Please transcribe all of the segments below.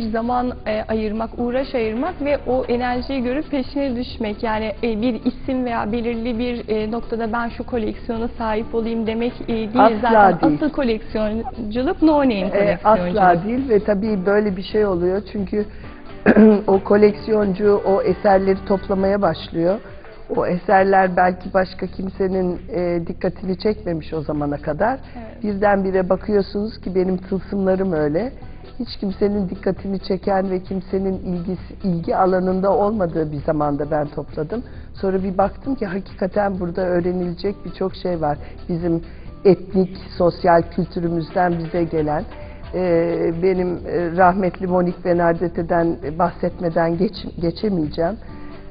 zaman e, ayırmak, uğraş ayırmak ve o enerjiyi görüp peşine düşmek. Yani e, bir isim veya belirli bir e, noktada ben şu koleksiyona sahip olayım demek e, değil. Asla Zaten değil. asıl koleksiyonculuk no name Ee, koleksiyonculuk. asla değil ve tabii böyle bir şey oluyor çünkü o koleksiyoncu o eserleri toplamaya başlıyor. O eserler belki başka kimsenin e, dikkatini çekmemiş o zamana kadar. Evet. Birdenbire bakıyorsunuz ki benim tılsımlarım öyle. Hiç kimsenin dikkatini çeken ve kimsenin ilgisi, ilgi alanında olmadığı bir zamanda ben topladım. Sonra bir baktım ki hakikaten burada öğrenilecek birçok şey var. Bizim etnik, sosyal kültürümüzden bize gelen. Ee, benim e, rahmetli Monique Benardette'den bahsetmeden geç, geçemeyeceğim.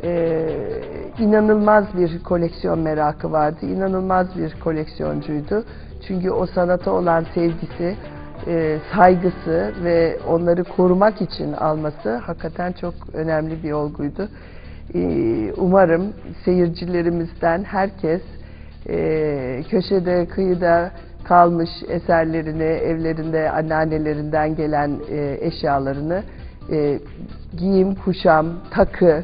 Ee, inanılmaz bir koleksiyon merakı vardı, inanılmaz bir koleksiyoncuydu. Çünkü o sanata olan sevgisi, e, saygısı ve onları korumak için alması hakikaten çok önemli bir olguydu. Ee, umarım seyircilerimizden herkes e, köşede, kıyıda kalmış eserlerini, evlerinde anneannelerinden gelen e, eşyalarını e, giyim, kuşam, takı,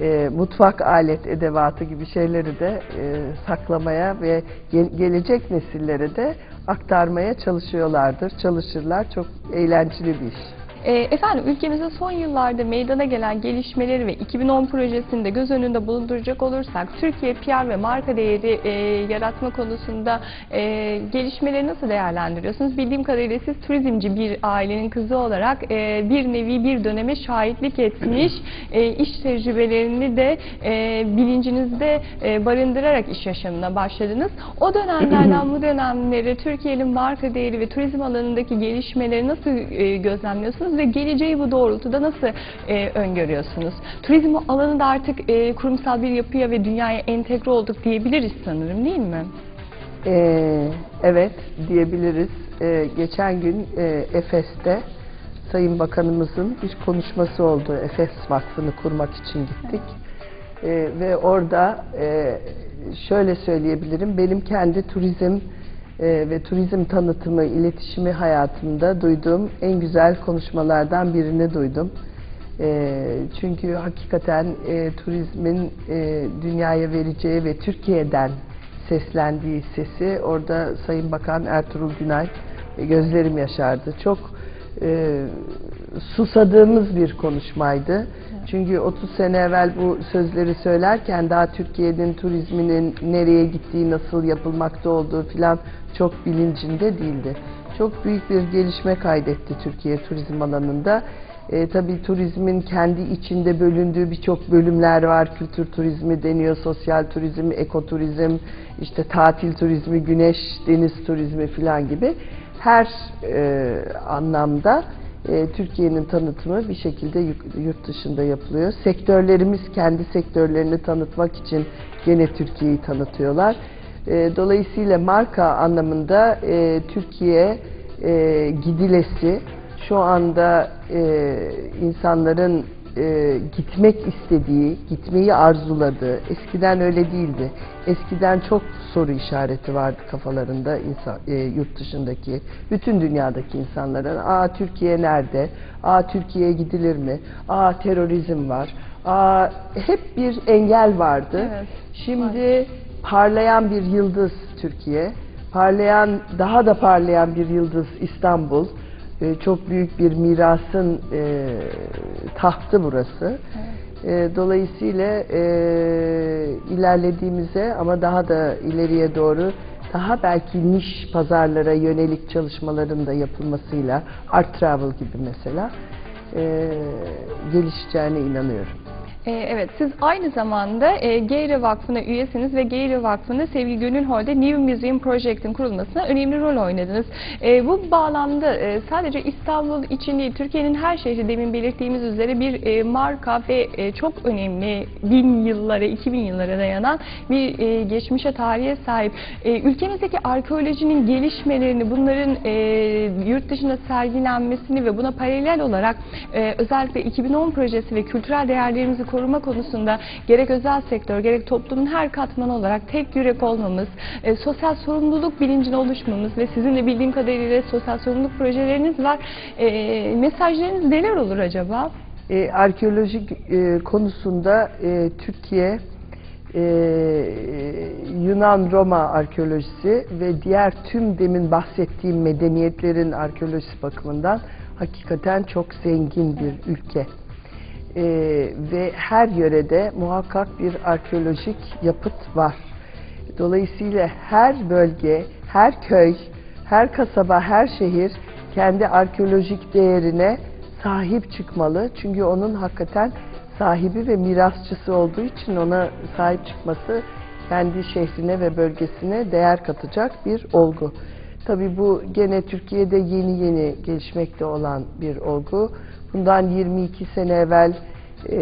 e, mutfak alet edevatı gibi şeyleri de e, saklamaya ve ge- gelecek nesillere de aktarmaya çalışıyorlardır, çalışırlar. Çok eğlenceli bir iş. E, efendim ülkemizde son yıllarda meydana gelen gelişmeleri ve 2010 projesinde göz önünde bulunduracak olursak Türkiye PR ve marka değeri e, yaratma konusunda e, gelişmeleri nasıl değerlendiriyorsunuz? Bildiğim kadarıyla siz turizmci bir ailenin kızı olarak e, bir nevi bir döneme şahitlik etmiş, e, iş tecrübelerini de e, bilincinizde e, barındırarak iş yaşamına başladınız. O dönemlerden bu dönemlere Türkiye'nin marka değeri ve turizm alanındaki gelişmeleri nasıl e, gözlemliyorsunuz ve geleceği bu doğrultuda nasıl e, öngörüyorsunuz? Turizm alanında artık e, kurumsal bir yapıya ve dünyaya entegre olduk diyebiliriz sanırım değil mi? Ee, evet diyebiliriz. Ee, geçen gün e, Efes'te Sayın Bakanımızın bir konuşması oldu. Efes Vakfı'nı kurmak için gittik. Ee, ve orada e, şöyle söyleyebilirim. Benim kendi turizm e, ve turizm tanıtımı, iletişimi hayatımda duyduğum en güzel konuşmalardan birini duydum. E, çünkü hakikaten e, turizmin e, dünyaya vereceği ve Türkiye'den seslendiği sesi orada Sayın Bakan Ertuğrul Günay e, gözlerim yaşardı. Çok e, susadığımız bir konuşmaydı. Çünkü 30 sene evvel bu sözleri söylerken daha Türkiye'nin turizminin nereye gittiği, nasıl yapılmakta olduğu filan çok bilincinde değildi. Çok büyük bir gelişme kaydetti Türkiye turizm alanında. E, tabii turizmin kendi içinde bölündüğü birçok bölümler var. Kültür turizmi deniyor, sosyal turizm, ekoturizm, işte tatil turizmi, güneş, deniz turizmi filan gibi. Her e, anlamda e, Türkiye'nin tanıtımı bir şekilde yurt dışında yapılıyor. Sektörlerimiz kendi sektörlerini tanıtmak için gene Türkiye'yi tanıtıyorlar. E, dolayısıyla marka anlamında e, Türkiye e, gidilesi şu anda e, insanların e, gitmek istediği, gitmeyi arzuladığı, eskiden öyle değildi. Eskiden çok soru işareti vardı kafalarında insan, e, yurt dışındaki, bütün dünyadaki insanların. Aa Türkiye nerede? Aa Türkiye'ye gidilir mi? Aa terörizm var. Aa hep bir engel vardı. Evet, Şimdi parlayan bir yıldız Türkiye. Parlayan, daha da parlayan bir yıldız İstanbul. Ee, çok büyük bir mirasın e, tahtı burası. E, dolayısıyla e, ilerlediğimize ama daha da ileriye doğru daha belki niş pazarlara yönelik çalışmaların da yapılmasıyla Art Travel gibi mesela e, gelişeceğine inanıyorum. Ee, Evet, siz aynı zamanda e, Geyre Vakfı'na üyesiniz ve Geyre Vakfı'nda Sevgi Gönül Hall'de New Museum Project'in kurulmasına önemli rol oynadınız. E, bu bağlamda e, sadece İstanbul için değil, Türkiye'nin her şehri demin belirttiğimiz üzere bir e, marka ve e, çok önemli bin yıllara, 2000 yıllara dayanan bir geçmişe, tarihe sahip. E, ülkemizdeki arkeolojinin gelişmelerini, bunların yurt dışında sergilenmesini ve buna paralel olarak özellikle 2010 projesi ve kültürel değerlerimizi koruma konusunda gerek özel sektör gerek toplumun her katmanı olarak tek yürek olmamız, e, sosyal sorumluluk bilincine oluşmamız ve sizin de bildiğim kadarıyla sosyal sorumluluk projeleriniz var. E, mesajlarınız neler olur acaba? E, arkeolojik e, konusunda e, Türkiye e, Yunan Roma arkeolojisi ve diğer tüm demin bahsettiğim medeniyetlerin arkeolojisi bakımından hakikaten çok zengin bir ülke. E, ve her yörede muhakkak bir arkeolojik yapıt var. Dolayısıyla her bölge, her köy, her kasaba, her şehir kendi arkeolojik değerine sahip çıkmalı. Çünkü onun hakikaten sahibi ve mirasçısı olduğu için ona sahip çıkması kendi şehrine ve bölgesine değer katacak bir olgu. Tabii bu gene Türkiye'de yeni yeni gelişmekte olan bir olgu. Bundan 22 sene evvel e,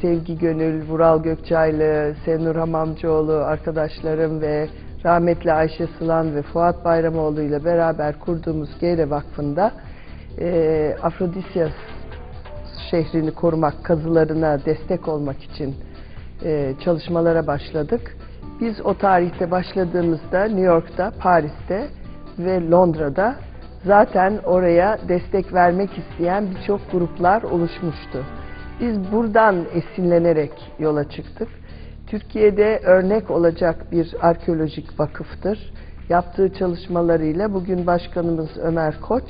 Sevgi Gönül, Vural Gökçaylı, Senur Hamamcıoğlu arkadaşlarım ve rahmetli Ayşe Sılan ve Fuat Bayramoğlu ile beraber kurduğumuz Geyre Vakfı'nda e, Afrodisyas şehrini korumak, kazılarına destek olmak için e, çalışmalara başladık. Biz o tarihte başladığımızda New York'ta, Paris'te ve Londra'da zaten oraya destek vermek isteyen birçok gruplar oluşmuştu. Biz buradan esinlenerek yola çıktık. Türkiye'de örnek olacak bir arkeolojik vakıftır. Yaptığı çalışmalarıyla bugün Başkanımız Ömer Koç,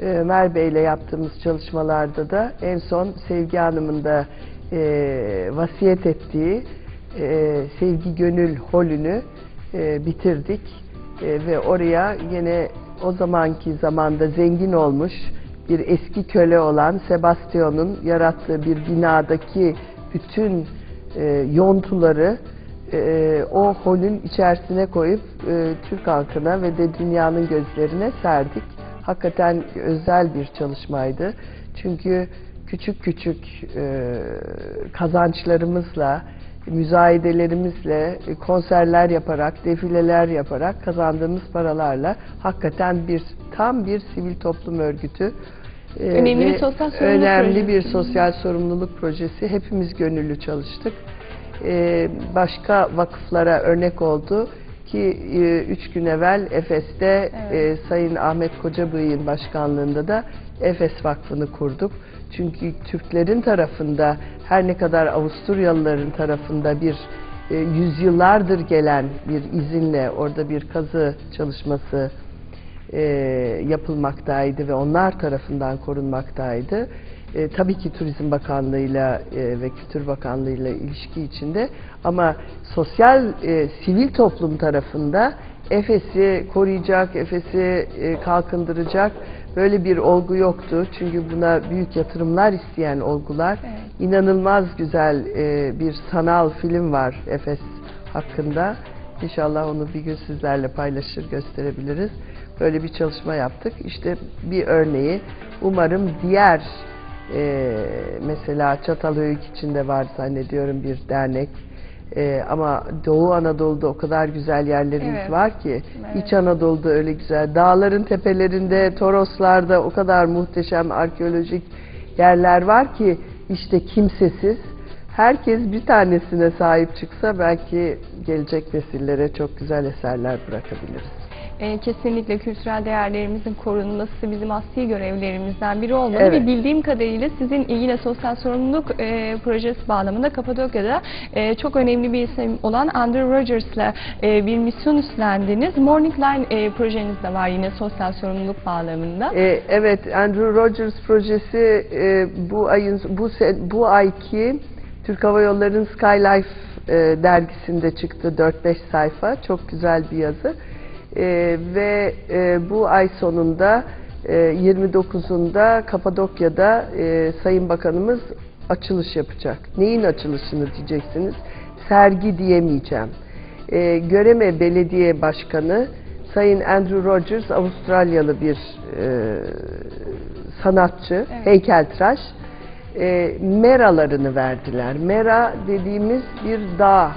e, Ömer Bey ile yaptığımız çalışmalarda da en son Sevgi Hanım'ın da e, vasiyet ettiği e, Sevgi Gönül Holünü e, bitirdik E, ve oraya yine o zamanki zamanda zengin olmuş bir eski köle olan Sebastian'ın yarattığı bir binadaki bütün e, yontuları e, o holün içerisine koyup e, Türk halkına ve de dünyanın gözlerine serdik. Hakikaten özel bir çalışmaydı. Çünkü küçük küçük e, kazançlarımızla, müzayedelerimizle, e, konserler yaparak, defileler yaparak kazandığımız paralarla hakikaten bir tam bir sivil toplum örgütü e, Önemli bir sosyal sorumluluk önemli bir sosyal sorumluluk projesi. Hepimiz gönüllü çalıştık. E, başka vakıflara örnek oldu ki üç gün evvel Efes'te Evet. Sayın Ahmet Kocabıyık'ın başkanlığında da Efes Vakfı'nı kurduk. Çünkü Türklerin tarafında her ne kadar Avusturyalıların tarafında bir e, yüzyıllardır gelen bir izinle orada bir kazı çalışması e, yapılmaktaydı ve onlar tarafından korunmaktaydı. E, tabii ki Turizm Bakanlığı'yla e, ve Kültür Bakanlığı'yla ilişki içinde ama sosyal e, sivil toplum tarafında Efes'i koruyacak, Efes'i e, kalkındıracak böyle bir olgu yoktu. Çünkü buna büyük yatırımlar isteyen olgular. Evet. İnanılmaz güzel e, bir sanal film var Efes hakkında. İnşallah onu bir gün sizlerle paylaşır, gösterebiliriz. Böyle bir çalışma yaptık. İşte bir örneği. Umarım diğer e, mesela Çatalhöyük içinde var zannediyorum bir dernek. E, ama Doğu Anadolu'da o kadar güzel yerlerimiz Evet. var ki Evet. İç Anadolu'da öyle güzel. Dağların tepelerinde, Toroslarda o kadar muhteşem arkeolojik yerler var ki işte kimsesiz. Herkes bir tanesine sahip çıksa belki gelecek nesillere çok güzel eserler bırakabiliriz. E, kesinlikle kültürel değerlerimizin korunması bizim asli görevlerimizden biri olmalı Evet. ve bildiğim kadarıyla sizin yine sosyal sorumluluk e, projesi bağlamında Kapadokya'da e, çok önemli bir isim olan Andrew Rogers'la e, bir misyon üstlendiniz. Morning Line e, projeniz de var yine sosyal sorumluluk bağlamında. Ee, evet, Andrew Rogers projesi e, bu ayın bu bu ayki Türk Hava Yolları'nın Skylife e, dergisinde çıktı 4-5 sayfa. Çok güzel bir yazı. E, ve e, bu ay sonunda e, 29'unda Kapadokya'da e, Sayın Bakanımız açılış yapacak. Neyin açılışını diyeceksiniz? Sergi diyemeyeceğim. E, Göreme Belediye Başkanı Sayın Andrew Rogers Avustralyalı bir e, sanatçı, Evet. heykeltıraş. E, meralarını verdiler. Mera dediğimiz bir dağ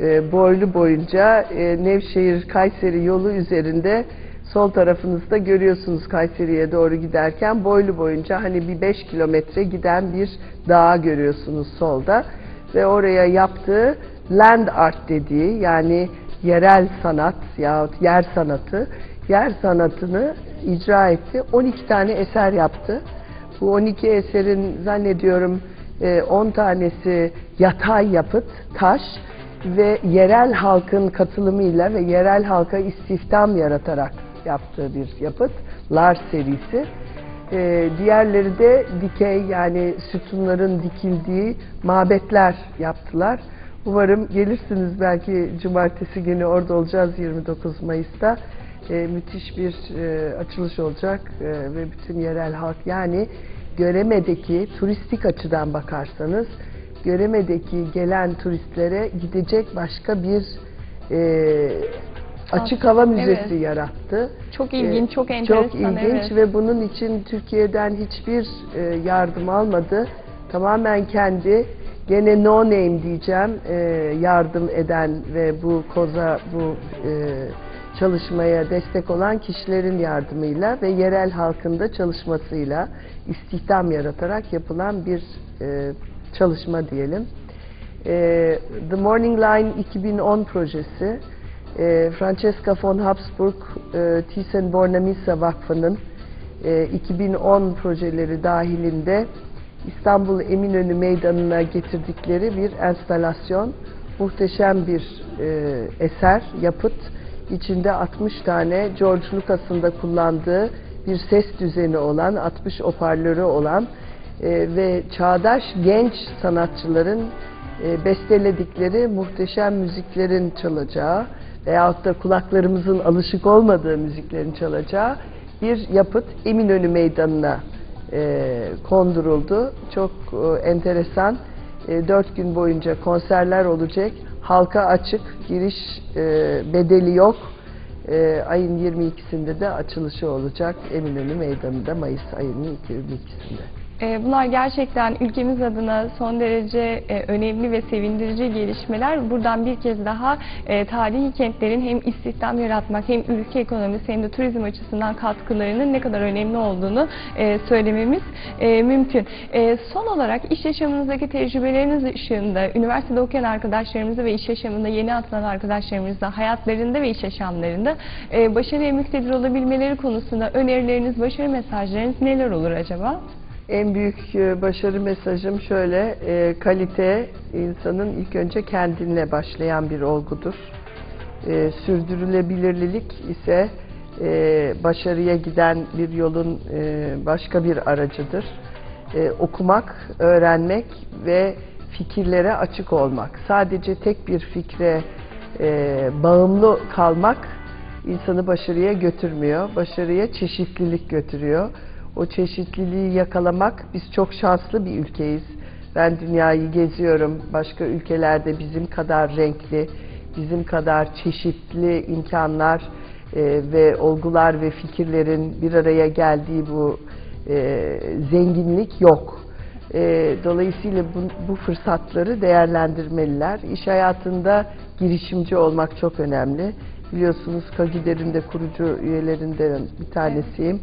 e, boylu boyunca e, Nevşehir Kayseri yolu üzerinde Sol tarafınızda görüyorsunuz Kayseri'ye doğru giderken boylu boyunca hani bir 5 kilometre giden bir dağ görüyorsunuz solda. Ve oraya yaptığı land art dediği yani yerel sanat yahut yer sanatı, yer sanatını icra etti. 12 tane eser yaptı. Bu 12 eserin zannediyorum e, 10 tanesi yatay yapıt, taş ve yerel halkın katılımıyla ve yerel halka istihdam yaratarak yaptığı bir yapıt. Lar serisi. E, diğerleri de dikey yani sütunların dikildiği mabetler yaptılar. Umarım gelirsiniz belki cumartesi günü orada olacağız 29 Mayıs'ta. E, müthiş bir e, açılış olacak e, ve bütün yerel halk yani Göreme'deki turistik açıdan bakarsanız Göreme'deki gelen turistlere gidecek başka bir e, açık hava müzesi Evet. yarattı. Çok ilginç, E, çok enteresan, Çok ilginç evet. ve bunun için Türkiye'den hiçbir e, yardım almadı. Tamamen kendi gene no name diyeceğim e, yardım eden ve bu koza bu çalışmaya destek olan kişilerin yardımıyla ve yerel halkın da çalışmasıyla istihdam yaratarak yapılan bir çalışma diyelim. E, The Morning Line 2010 projesi e, Francesca von Habsburg e, Thyssen-Bornemisza Vakfı'nın e, 2010 projeleri dahilinde İstanbul Eminönü Meydanı'na getirdikleri bir enstalasyon. Muhteşem bir e, eser, yapıt. İçinde 60 tane George Lucas'ın da kullandığı bir ses düzeni olan, 60 hoparlörü olan ve çağdaş genç sanatçıların e, besteledikleri muhteşem müziklerin çalacağı veyahut da kulaklarımızın alışık olmadığı müziklerin çalacağı bir yapıt Eminönü Meydanı'na e, konduruldu. Çok e, enteresan. Dört gün boyunca konserler olacak. Halka açık, giriş bedeli yok. Ayın 22'sinde de açılışı olacak Eminönü Meydanı'nda Mayıs ayının 22'sinde. E, Bunlar gerçekten ülkemiz adına son derece e, önemli ve sevindirici gelişmeler. Buradan bir kez daha e, tarihi kentlerin hem istihdam yaratmak hem ülke ekonomisi hem de turizm açısından katkılarının ne kadar önemli olduğunu e, söylememiz mümkün. Son olarak iş yaşamınızdaki tecrübeleriniz ışığında, üniversitede okuyan arkadaşlarımızı ve iş yaşamında yeni atılan arkadaşlarımızla hayatlarında ve iş yaşamlarında başarıya müktedir olabilmeleri konusunda önerileriniz, başarı mesajlarınız neler olur acaba? En büyük e, başarı mesajım şöyle, e, kalite insanın ilk önce kendinle başlayan bir olgudur. E, sürdürülebilirlik ise başarıya giden bir yolun başka bir aracıdır. Okumak, öğrenmek ve fikirlere açık olmak. Sadece tek bir fikre bağımlı kalmak insanı başarıya götürmüyor. Başarıya çeşitlilik götürüyor. O çeşitliliği yakalamak, biz çok şanslı bir ülkeyiz. Ben dünyayı geziyorum. Başka ülkelerde bizim kadar renkli, bizim kadar çeşitli imkanlar e, ve olgular ve fikirlerin bir araya geldiği bu e, zenginlik yok. E, dolayısıyla bu, bu fırsatları değerlendirmeliler. İş hayatında girişimci olmak çok önemli. Biliyorsunuz Kagider'in de kurucu üyelerinden bir tanesiyim.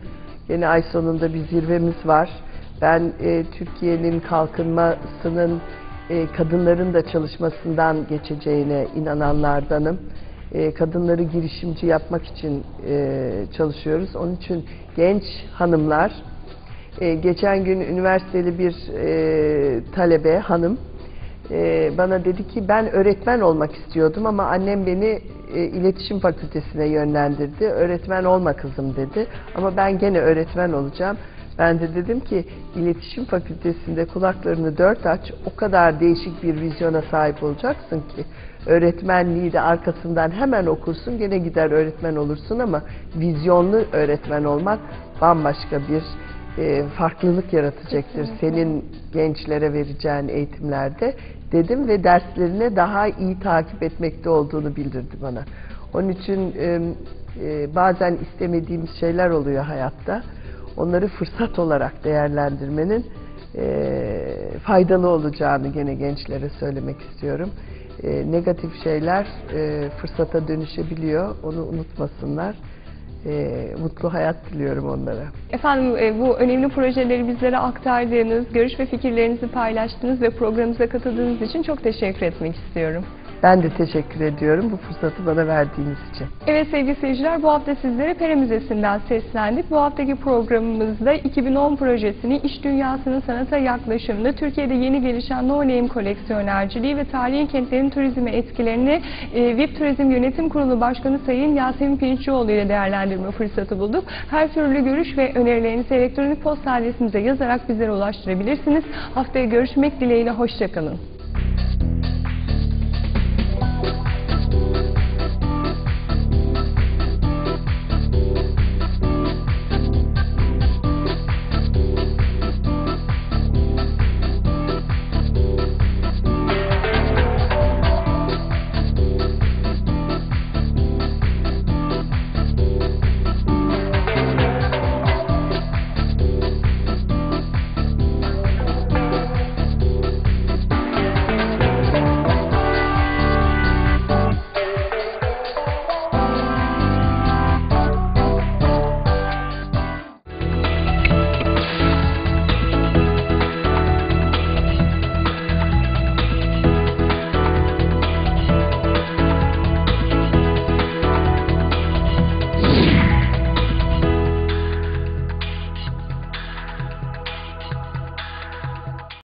Yine ay sonunda bir zirvemiz var. Ben e, Türkiye'nin kalkınmasının e, kadınların da çalışmasından geçeceğine inananlardanım. E, kadınları girişimci yapmak için e, çalışıyoruz. Onun için genç hanımlar, e, geçen gün üniversiteli bir e, talebe hanım e, bana dedi ki ben öğretmen olmak istiyordum ama annem beni e, iletişim fakültesine yönlendirdi. Öğretmen olma kızım dedi. Ama ben gene öğretmen olacağım. Ben de dedim ki iletişim fakültesinde kulaklarını dört aç. O kadar değişik bir vizyona sahip olacaksın ki öğretmenliği de arkasından hemen okursun. Gene gider öğretmen olursun ama vizyonlu öğretmen olmak bambaşka bir e, farklılık yaratacaktır senin gençlere vereceğin eğitimlerde dedim ve derslerine daha iyi takip etmekte olduğunu bildirdi bana. Onun için e, e, bazen istemediğimiz şeyler oluyor hayatta. Onları fırsat olarak değerlendirmenin e, faydalı olacağını gene gençlere söylemek istiyorum. E, negatif şeyler e, fırsata dönüşebiliyor. Onu unutmasınlar. E, mutlu hayat diliyorum onlara. Efendim e, bu önemli projeleri bizlere aktardığınız, görüş ve fikirlerinizi paylaştığınız ve programımıza katıldığınız için çok teşekkür etmek istiyorum. Ben de teşekkür ediyorum bu fırsatı bana verdiğiniz için. Evet sevgili seyirciler bu hafta sizlere Pere Müzesi'nden seslendik. Bu haftaki programımızda 2010 projesini iş dünyasının sanata yaklaşımını, Türkiye'de yeni gelişen no name koleksiyonerciliği ve tarihi kentlerin turizme etkilerini e, VIP Turizm Yönetim Kurulu Başkanı Sayın Yasemin Pirinççioğlu ile değerlendirme fırsatı bulduk. Her türlü görüş ve önerilerinizi elektronik posta adresimize yazarak bizlere ulaştırabilirsiniz. Haftaya görüşmek dileğiyle hoşçakalın.